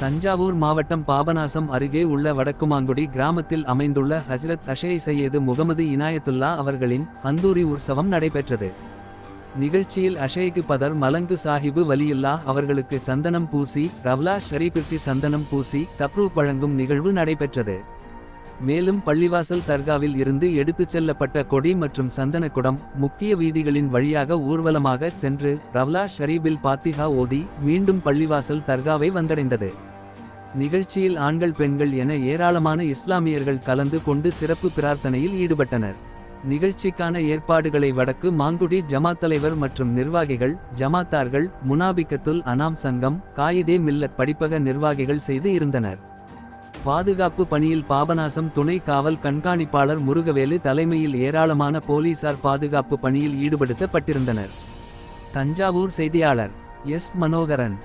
தஞ்சாவூர் மாவட்டம் பாபநாசம் அருகே உள்ள வடக்குமாங்குடி கிராமத்தில் அமைந்துள்ள ஹஜ்ரத் அஷே சையது முகமது இனாயத்துல்லா அவர்களின் அந்தூரி உற்சவம் நடைபெற்றது. நிகழ்ச்சியில் அஷேக்கு பதர் மலங்கு சாஹிபு வலியுல்லா அவர்களுக்கு சந்தனம் பூசி ரவ்லா ஷரீப்பிற்கு சந்தனம் பூசி தப்ரூ வழங்கும் நிகழ்வு நடைபெற்றது. மேலும் பள்ளிவாசல் தர்காவில் இருந்து எடுத்துச் செல்லப்பட்ட கொடி மற்றும் சந்தனக்குடம் முக்கிய வீதிகளின் வழியாக ஊர்வலமாக சென்று ரவ்லா ஷரீபில் பாத்திகா ஓதி மீண்டும் பள்ளிவாசல் தர்காவை வந்தடைந்தது. நிகழ்ச்சியில் ஆண்கள் பெண்கள் என ஏராளமான இஸ்லாமியர்கள் கலந்து கொண்டு சிறப்பு பிரார்த்தனையில் ஈடுபட்டனர். நிகழ்ச்சிக்கான ஏற்பாடுகளை வடக்கு மாங்குடி ஜமாத் தலைவர் மற்றும் நிர்வாகிகள் ஜமாத்தார்கள் முனாபிக்கத்துல் அனாம் சங்கம் காயிதே மில்லத் படிப்பக நிர்வாகிகள் செய்து இருந்தனர். பாதுகாப்பு பணியில் பாபநாசம் துணை காவல் கண்காணிப்பாளர் முருகவேலு தலைமையில் ஏராளமான போலீசார் பாதுகாப்பு பணியில் ஈடுபடுத்தப்பட்டிருந்தனர். தஞ்சாவூர் செய்தியாளர் எஸ். மனோகரன்